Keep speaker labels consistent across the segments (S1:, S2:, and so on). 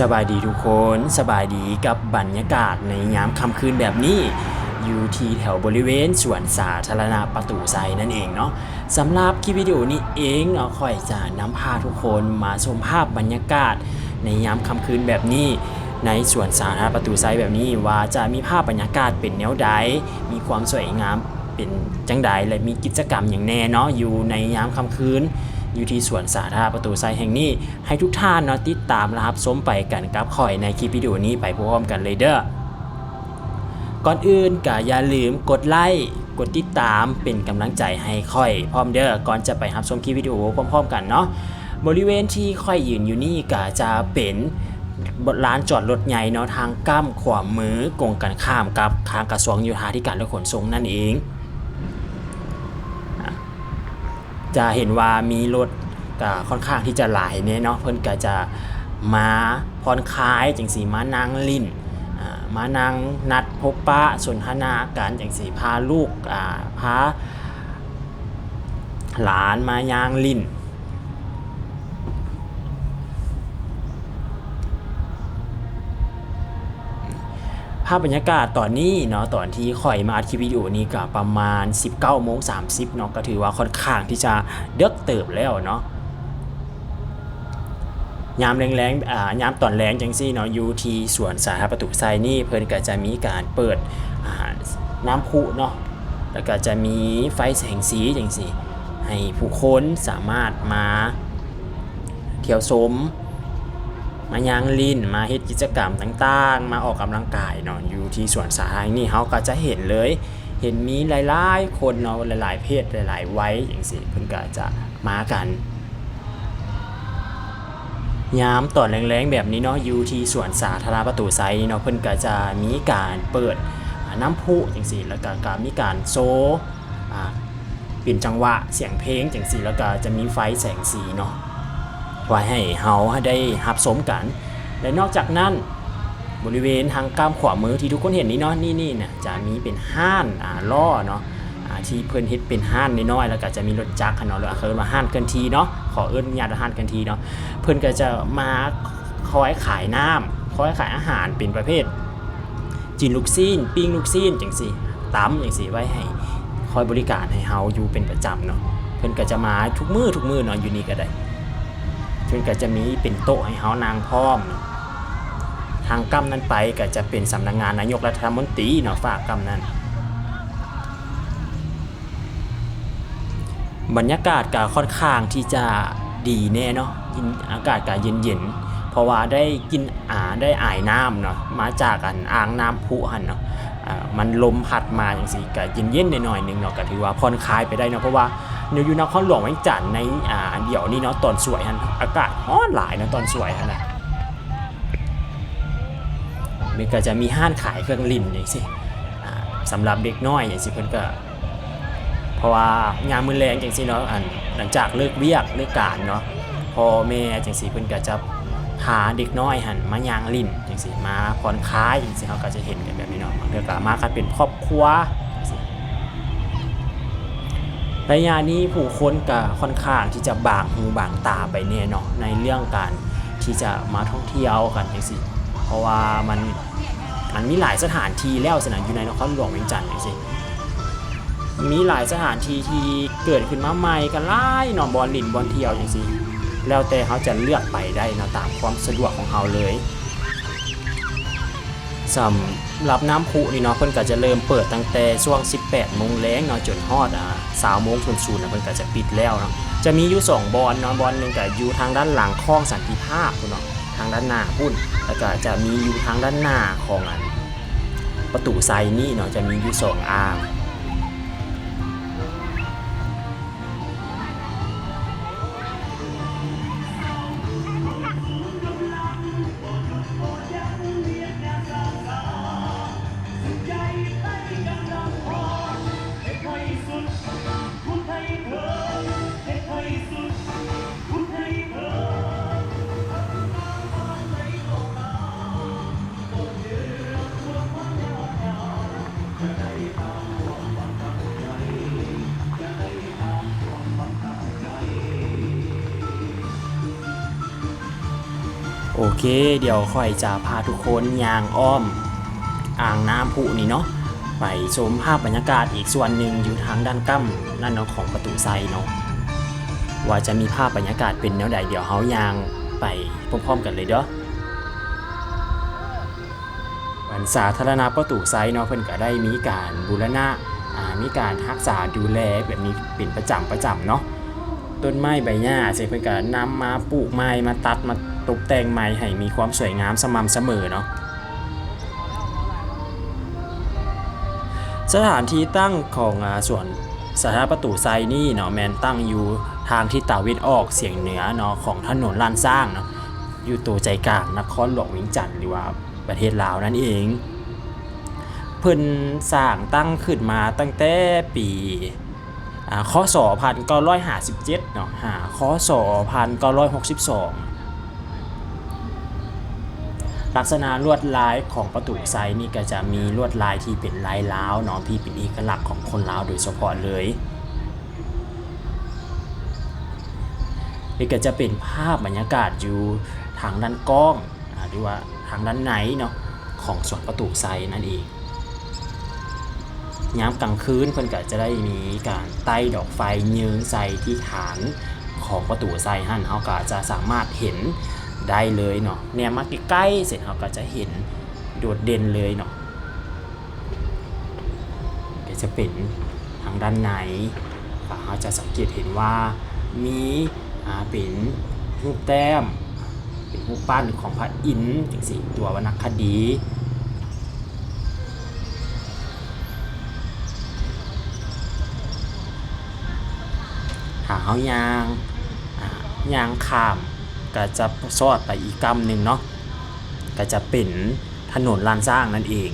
S1: สบายดีทุกคนสบายดีกับบรรยากาศในยามค่ำคืนแบบนี้ อยู่ที่แถวบริเวณสวนสาธารณะประตูไซนั่นเองเนาะสำหรับคลิปวิดีโอนี้เองเนาะค่อยจะนำพาทุกคนมาชมภาพบรรยากาศ ในยามค่ำคืนแบบนี้ ในสวนสาธารณะประตูไซแบบนี้ว่าจะมีภาพบรรยากาศเป็นแนวใดมีความสวยงามเป็นจังใดและมีกิจกรรมอย่างแน่เนาะอยู่ในยามค่ำคืน อยู่ที่สวนสาธารณะประตูไซแห่งนี้ ให้ทุกท่านเนาะติดตามนะครับส้มไปกันกับข่อยในคลิปวิดีโอนี้ไปพร้อมๆกันเลยเด้อก่อนอื่นก็อย่าลืมกดไลค์กดติดตามเป็นกำลังใจให้ค่อยพร้อมเด้อก่อนจะไปรับชมคลิปวิดีโอพร้อมๆกันเนาะบริเวณที่ค่อยยืนอยู่นี่ก็จะเป็นร้านจอดรถใหญ่เนาะทางก้ามขวามือกงกันข้ามกับทางกระทรวงโยธาธิการและขนส่งนั่นเอง จะเห็นว่ามีรถก็ค่อนข้างที่จะหลายเนี่ยเนาะเพิ่นก็จะมาผ่อนคลายจังสีมานั่งลิ้นอ่ามานั่งนัดพบปะสนทนากันจังสีพาลูกพาหลานมายางลิ้น ภาพบรรยากาศตอนนี้เนาะตอนที่ข่อยมาอัดคลิปวิดีโอนี้ก็ประมาณ 19โมง30เนาะก็ถือว่าค่อนข้างที่จะเดึกเติบแล้วเนาะยามแรงๆอ่ายามตอนแรงจังซี่เนาะอยู่ที่สวนสาธารณะประตูไซนี่เพิ่นก็จะมีการเปิดอ่าน้ำพุเนาะแล้วก็จะมีไฟแสงสีจังซี่ให้ผู้คนสามารถมาเที่ยวชม มายางลินมาเฮ็ดกิจกรรมต่างๆ มาออกกำลังกายเนาะอยู่ที่สวนสาธารณะนี่เขาก็จะเห็นเลย เห็นมีหลายๆ คนเนาะหลายๆ เพศหลาย ๆ วัยอย่างสิเพิ่นก็จะมากันยามตอนแรงๆแบบนี้เนาะอยู่ที่สวนสาธารณะประตูไซเนาะเพิ่นก็จะมีการเปิดน้ำพุจังซี่แล้วก็ก็มีการโซอ่าเป็นจังหวะเสียงเพลงจังซี่แล้วก็จะมีไฟแสงสีเนาะ ไว้ให้เฮาได้หับสมกัน และนอกจากนั้นบริเวณทางก้ามขวามือที่ทุกคนเห็นนี่เนาะนี่นี่นะจะมีเป็นห้านอ่าล่อเนาะที่เพิ่อนเฮ็ดเป็นห้านน้อยๆแล้วก็จะมีรถจักรเนาะหรือเขาเรียกว่าห้านเคลื่อนทีเนาะขอเอิ้นญาติห้านเคลื่อนทีเนาะเพิ่อนก็จะมาคอยขายน้ำคอยขายอาหารเป็นประเภทจินลูกซีนปิ้งลูกซีนจังซี่ตำจังซี่ไว้ให้คอยบริการให้เฮาอยู่เป็นประจำเนาะเพิ่อนก็จะมาทุกมื้อทุกมื้อเนาะอยู่นี่ก็ได้ เพิ่นก็จะมีเป็นโต๊ะให้เฮานางพร้อม ทางกำนั้นไปก็จะเป็นสำนักงานนายกรัฐมนตรีเนาะฝากกำนั้น บรรยากาศก็ค่อนข้างที่จะดีแน่เนาะยินอากาศก็เย็นๆเพราะว่าได้กินอาได้อายน้ำเนาะมาจากอันอ่างน้ำพุหันเนาะมันลมพัดมาอย่างสิก็เย็นๆหน่อยๆนึงเนาะก็ถือว่าผ่อนคลายไปได้เนาะเพราะว่า นยอยู่นครหลวงเวียงจันทน์ในอ่าเดี๋ยวนี้เนาะตอนสวยฮันอากาศร้อนหลายนะตอนสวยฮันะมันก็จะมีห้านขายเครื่องลิ่นอย่างสิสำหรับเด็กน้อยอย่างสิเพิ่อนก็ เพราะว่างานมือแรงจังซี่เนาะอันหลังจากเลิกเวียกเลิกการเนาะพ่อแม่จังซี่เพิ่อนก็จะพาเด็กน้อยหันมายางลิ้นจังซี่มาผ่อนคลายจังซี่เขาก็จะเห็นกันแบบนี้เนาะเทื่อก็มากันเป็นครอบครัว ระยะนี้ผู้คนก็ค่อนข้างที่จะบางหูบางตาไปแน่เนาะในเรื่องการที่จะมาท่องเที่ยวกันจังซี่เพราะว่ามันมันมีหลายสถานที่แล้วสนามอยู่ในนครหลวงเวียงจันทน์จังซี่มีหลายสถานที่ที่เกิดขึ้นมาใหม่กันหลายเนอนบอลลินบอลเที่ยวอย่างซี่แล้วแต่เขาจะเลือกไปได้นะตามความสะดวกของเขาเลย สำหรับน้ำพุนี่เนาะเพิ่นก็จะเริ่มเปิดตั้งแต่ช่วง 18โมงแรงเนาะจนฮอดอ่า3โมงทุนศูนย์นะเพิ่นก็จะปิดแล้วเนาะจะมีอยู่สองบอลเนาะบอลหนึงก็อยู่ทางด้านหลังคลองสันติภาพพุ่นเนาะทางด้านหน้าพุ่นแล้วก็จะมีอยู่ทางด้านหน้าของอันประตูไซนี่เนาะจะมีอยู่สองอ่าง
S2: โอ
S1: เค เดี๋ยวค่อยจะพาทุกคนยางอ้อม อ่างน้ำพุนี่เนาะไปชมภาพบรรยากาศอีกส่วนหนึ่งอยู่ทางด้านกั้มนั่นเนาะของประตูไซเนาะว่าจะมีภาพบรรยากาศเป็นแนวใดเดี๋ยวเฮายางไปพร้อมๆกันเลยเด้อวันสาธารณประตูไซเนาะเพิ่นก็ได้มีการบูรณะมีการรักษาดูแลแบบนี้เป็นประจำประจำเนาะ ต้นไม้ใบหญ้าเสร็จเพิ่นก็นำมาปลูกไม้มาตัดมาตกแต่งไม้ให้มีความสวยงามสม่ำเสมอเนาะสถานที่ตั้งของอส่วนสถานประตูไซนี่เนาะแมนตั้งอยู่ทางที่ตะวันออกเฉียงเหนือเนาะของถนนลานสร้างเนาะอยู่ตัวใจกลางนครหลวงวิงจันทน์หรือว่าประเทศลาวนั่นเอง เพิ่นสร้างตั้งขึ้นมาตั้งแต่ปี คศ1957เนาะหาคศ1962 ลักษณะลวดลายของประตูไซนี่ก็จะมีลวดลายที่เป็นลายล้าวเนาะที่เป็นเอกลักษณ์ของคนลาวโดยเฉพาะเลยนี่ก็จะเป็นภาพบรรยากาศอยู่ทางด้านกล้องหรือว่าทางด้านไหนเนาะของสวนประตูไซนั่นเอง ยามกลางคืนเพิ่นก็จะได้มีการไต้ดอกไฟเยืงใส่ที่ฐานของประตูไซหั่นเฮาก็จะสามารถเห็นได้เลยเนาะเนี่ยมาใกล้ๆเสร็จเราก็จะเห็นโดดเด่นเลยเนาะก็จะเป็นทางด้านในเราจะสังเกตเห็นว่ามีอ่าเป็นรูปแต้ม เป็นรูปปั้นของพระอินทร์จังสิตัววรรณคดี เฮายางยางข้ามก็จะซอดไปอีกกำหนึ่งเนาะก็จะเป็นถนนลานสร้างนั่นเอง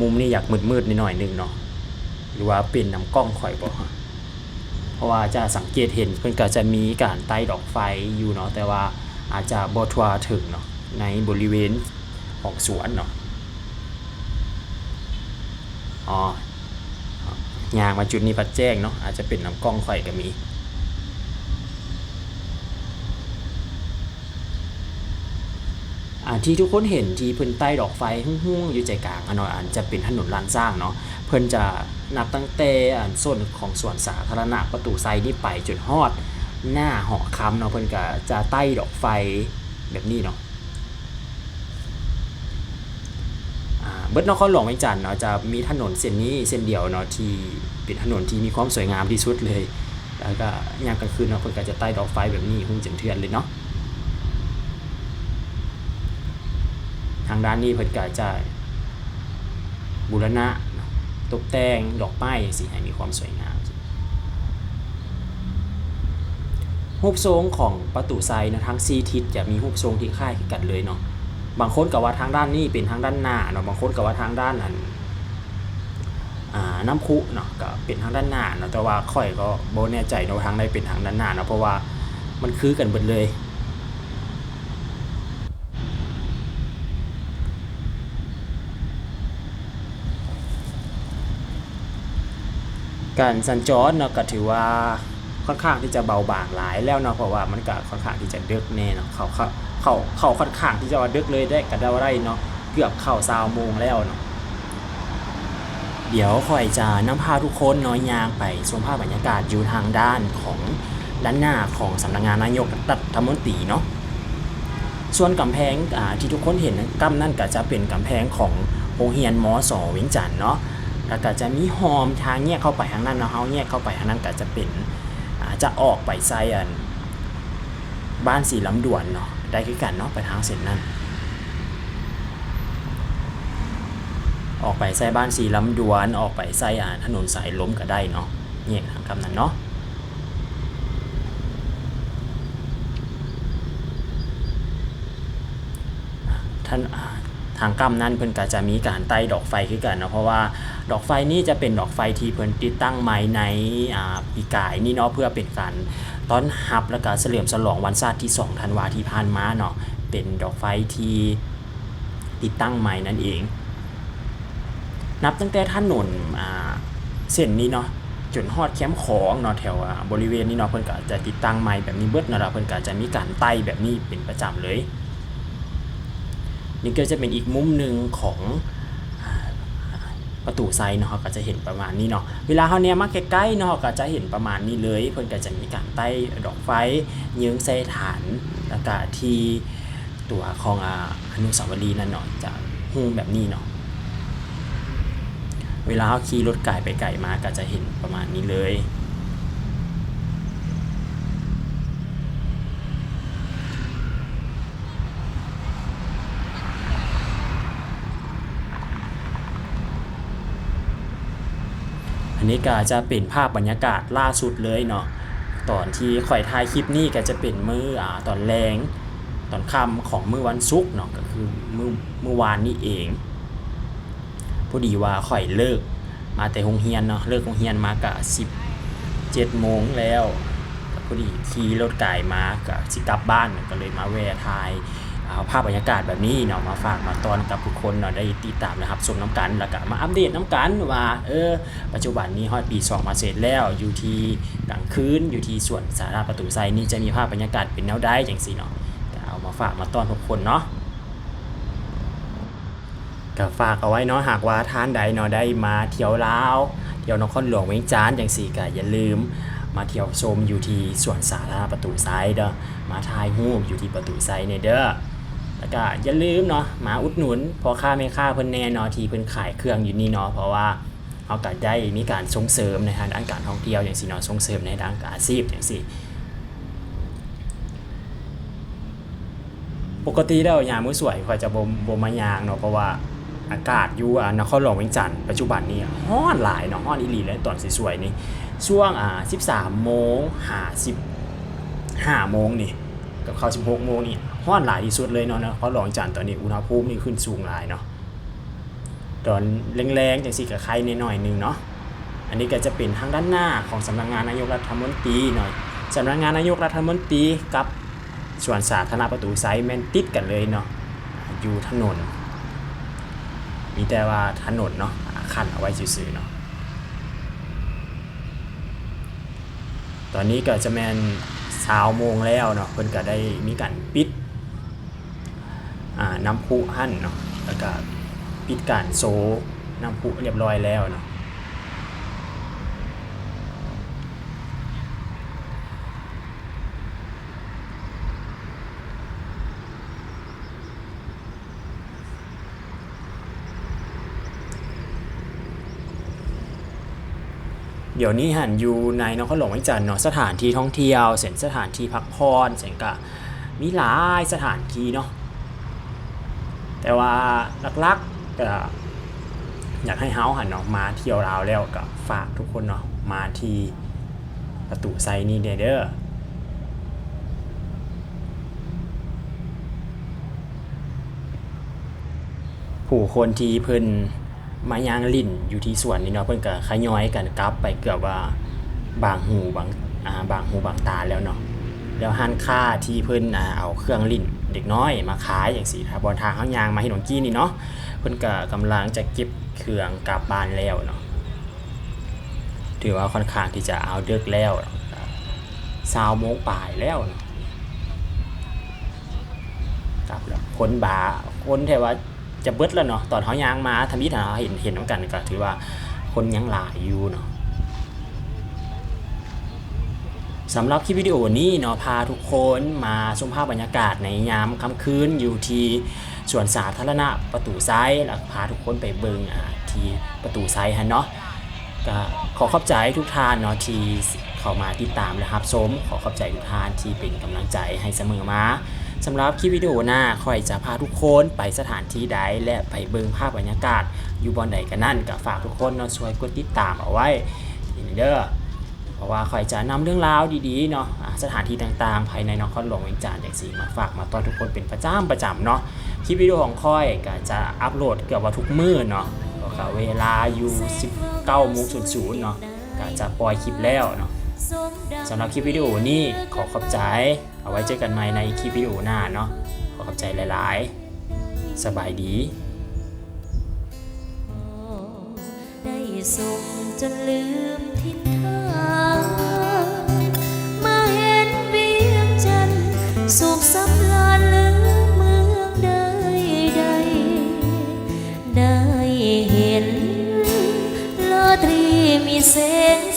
S1: มุมนี้อยากมืดๆนิดหน่อยหนึงเนาะหรือว่าเป็นน้ำกล้องข่อยบ่เพราะว่าจะสังเกตเห็นเพิ่นก็จะมีการไต้ดอกไฟอยู่เนาะแต่ว่าอาจจะบ่ทัวถึงเนาะในบริเวณของสวนเนาะอ๋อ ยางมาจุดนี้ปัดแจ้งเนาะอาจจะเป็นน้ำกล้องข่อยก็มีอ่าที่ทุกคนเห็นที่พิ่นใต้ดอกไฟหุ่งๆอยู่ใจกลางอะเนอันจะเป็นถนนลานสร้างเนาะเพิ่นจะนับตั้งแต่อันส่วนของสวนสาธารณะประตูไซนี่ไปจนฮอด หน้าหอคำเนาะเพิ่นก็จะใต้ดอกไฟแบบนี้เนาะอ่า เบิดนครหลวงเวียงจันทน์เนาะจะมีถนนเส้นนี้เส้นเดียวเนาะที่เป็นถนนที่มีความสวยงามที่สุดเลย แล้วก็ยามกลางคืนเนาะเพิ่นก็จะใต้ดอกไฟแบบนี้หุ่งจนเทือนเลยเนาะทางด้านนี้เพิ่นก็จะบูรณะเนาะตกแต่งดอกไม้สิให้มีความสวยงามรูปทรงของประตูไซนะทั้ง4ทิศจะมีรูปทรงที่คล้ายกันเลยเนาะ บางคนก็ว่าทางด้านนี้เป็นทางด้านหน้าเนาะบางคนก็ว่าทางด้านนั้นอ่น้ำพุเนาะก็เป็นทางด้านหน้าเนาะแต่ว่าค่อยก็บ่แน่ใจเนาะทางใดเป็นทางด้านหน้าเนาะเพราะว่ามันคือกันเบิดเลยการสัญจรเนาะก็ถือว่าค่อนข้างที่จะเบาบางหลายแล้วเนาะเพราะว่ามันก็ค่อนข้างที่จะเดึกแน่เนาะเขาเขา เขาเขาค่อนข้างที่จะว่าดึกเลยได้ก็ได้ว่าได้เนาะเกือบเข้าซาวโมงแล้วเนาะเดี๋ยวคอยจะนำพาทุกคนน้อยยางไปชมภาพบรรยากาศอยู่ทางด้านของด้านหน้าของสำนักงานนายกรัฐมนตรีเนาะส่วนกำแพงที่ทุกคนเห็นกั้มนั่นก็จะเป็นกำแพงของโรงเรียนมอสเวียงจันเนาะแล้วก็จะมีหอมทางแยกเข้าไปทางนั้นเนาะเฮาแยกเข้าไปทางนั้นก็จะเป็นจะออกไปไซอันบ้านสีลำดวนเนาะ ได้คือกันเนาะไปทางเส้นนั้น ออกไปไซบ้านสีลำดวนออกไปไซอ่านถนนสายล้มก็ได้เนาะแยกทางคำนั้นเนาะท่านทางกำนั้นเพิ่นก็จะมีการไต่ดอกไฟคือกันเนาะเพราะว่าดอกไฟนี้จะเป็นดอกไฟที่เพิ่นติดตั้งไม้ในปีกายนี่เนาะเพื่อเป็นการ ตอนรับแล้วก็เฉลิมฉลองวันชาติที่2ธันวาที่ผ่านมาเนาะเป็นดอกไฟที่ติดตั้งไม้นั่นเอง นับตั้งแต่ถนนเส้นนี้เนาะจนฮอดแคมป์ของเนาะแถวบริเวณนี้เนาะเพิ่นก็จะติดตั้งไม้แบบนี้เบิดเนาะเพิ่นก็จะมีการไต่แบบนี้เป็นประจำเลย นี่ก็จะเป็นอีกมุมหนึ่งของ ประตูไซเนาะก็จะเห็นประมาณนี้เนาะเวลาเขาเนี่ยมาใกล้ๆเนาะก็จะเห็นประมาณนี้เลย เพิ่นก็จะมีการใต้ดอกไฟยืงใส่ฐานแล้วก็ที่ตัวของอนุสาวรีย์นั่นเนาะจะหูแบบนี้เนาะเวลาเขาขี่รถไก่ไปไก่มาก็จะเห็นประมาณนี้เลย อันนี้ก็จะเป็นภาพบรรยากาศล่าสุดเลยเนาะตอนที่ข่อยถ่ายคลิปนี้ก็จะเป็นมืออ่าตอนแรงตอนค่ำของมือวันศุกร์เนาะก็คือมือมือวานนี้เองพอดีว่าข่อยเลิกมาแต่โรงเรียนเนาะเลิกโรงเรียนมากะสิบเจ็ดโมงแล้วพอดีขี่รถไก่มากะสิกลับบ้านก็เลยมาแวะถ่าย เอาภาพบรรยากาศแบบนี้เนาะมาฝากมาตอนกับทุกคนเนาะได้ติดตามนะครับชมน้ำกันแล้วก็มาอัปเดตน้ำกันว่าเออปัจจุบันนี้ฮอดปี2มาเสร็จแล้วอยู่ที่กลางคืนอยู่ที่ส่วนสาราประตูไซนี่จะมีภาพบรรยากาศเป็นแนวได้อย่างสิเนาะเอามาฝากมาตอนทุกคนเนาะก็ฝากเอาไว้เนาะหากว่าท่านใดเนาะได้มาเที่ยวลาวเที่ยวนครหลวงเวียงจันทน์อย่างสี่ก็อย่าลืมมาเที่ยวชมอยู่ที่สวนสาราประตูไซเด้อมาถ่ายรูปอยู่ที่ประตูไซเนี่ยเด้อ แล้วก็อย่าลืมเนาะมาอุดหนุนพอค่าไม่ค่าเพิ่นแน่เนาะที่เพิ่นขายเครื่องอยู่นี่เนาะเพราะว่าเขาก็ได้มีการส่งเสริมในทางด้านการท่องเที่ยวอย่างสิเนาะส่งเสริมในด้านการอาชีพอย่างสิปกติแล้วยามมื้อสวยข่อยจะบ่บ่มายางเนาะเพราะว่าอากาศอยู่อ่านครหลวงเวียงจันทน์ปัจจุบันนี้ร้อนหลายเนาะร้อนอีหลีเลยตอนสวยๆนี่ช่วงอ่า13โมง50 5โมงนี่กับเข้า16โมงนี่ ฮ้อนหลายที่สุดเลยเนาะเนาะเพราะหลองจันตอนนี้อุณหภูมินี่ขึ้นสูงหลายเนาะตอนแรงๆจังซี่ก็ใครนิดหน่อยหนึงเนาะอันนี้ก็จะเป็นทางด้านหน้าของสำนักงานนายกรัฐมนตรีหน่อยสำนักงานนายกรัฐมนตรีกับส่วนสาธารณประตูไซแมนติดกันเลยเนาะอยู่ถนน มีแต่ว่าถนนเนาะคันเอาไว้ซื่อๆเนาะตอนนี้ก็จะแมนสาวโมงแล้วเนาะเพิ่นก็ได้มีการปิด น้ำพุหั่นเนาะแล้วก็ปิดการโซน้ำพุเรียบร้อยแล้วเนาะเดี๋ยวนี้หันอยู่ในนครหลวงเวียงจันทน์เนาะสถานที่ท่องเที่ยวเส้นสถานที่พักผ่อนเส้นก็มีหลายสถานที่เนาะ แต่ว่าหลักๆก็อยากให้เฮาหันเนาะมาเที่ยวลาวแล้วก็ฝากทุกคนเนาะมาที่ประตูไซนี่เด้อเด้อผู้คนที่เพิ่นมายางลิ่นอยู่ที่สวนนี่เนาะเพิ่นก็ขย้อยกันกลับไปเกือบว่าบางหูบางอ่าบางหูบางตาแล้วเนาะแล้วหันค่าที่เพิ่นอ่าเอาเครื่องลิ่น เด็กน้อยมาขายอย่างสี่ครับบนทางเขายางมาให้หนองกี้นี่เนาะเพิ่นก็กำลังจะเก็บเครื่องกลับบ้านแล้วเนาะถือว่าค่อนข้างที่จะเอาเดึกแล้วสาวโมงปลายแล้วเนาะกลับแล้วคนบาคนแทว่าจะเบิดแล้วเนาะตอนเขายางมาทำมิถาเห็นเห็นน้ำกันก็ถือว่าคนยังหลายอยู่เนาะ สำหรับคลิปวิดีโอนี้เนาะพาทุกคนมาชมภาพบรรยากาศในยามค่ำคืนอยู่ที่สวนสาธารณะประตูไซด์แล้วพาทุกคนไปเบิงอ่าที่ประตูไซด์ฮะเนาะก็ขอขอบใจทุกท่านเนาะที่เข้ามาติดตามนะครับชมขอขอบใจทุกท่านที่เป็นกำลังใจให้เสมอมาสำหรับคลิปวิดีโอหน้าคอยจะพาทุกคนไปสถานที่ใดและไปเบิงภาพบรรยากาศอยู่บอนใดกันนั่นก็ฝากทุกคนเนาะช่วยกดติดตามเอาไว้ทีนี้เด้อ เพราะว่าคอยจะนำเรื่องราวดีๆเนาะสถานที่ต่างๆ ภายในนครหลวงเวียงจันทน์อย่างสีมาฝากมาต้อนทุกคนเป็นประจำประจำเนาะคลิปวิดีโอของคอยก็จะอัปโหลดเกือบว่าทุกมื้อเนาะก็เวลาอยู่ 19โมง00เนาะก็จะปล่อยคลิปแล้วเนาะสำหรับคลิปวิดีโอนี้ขอขอบใจ เอาไว้เจอกันใหม่ในคลิปวิดีโอหน้าเนาะขอขอบใจหลายๆ สบายดี
S2: ได้ส่งจนลืมทิน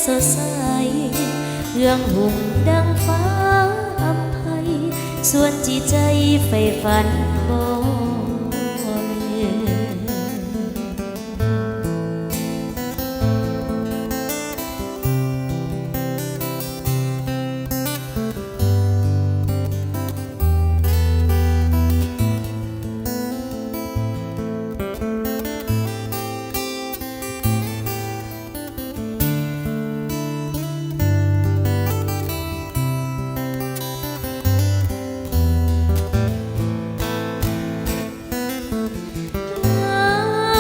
S2: สดใสเรื่องหุ่งดังฟ้าอำไพส่วนจิตใจใฝ่ฝัน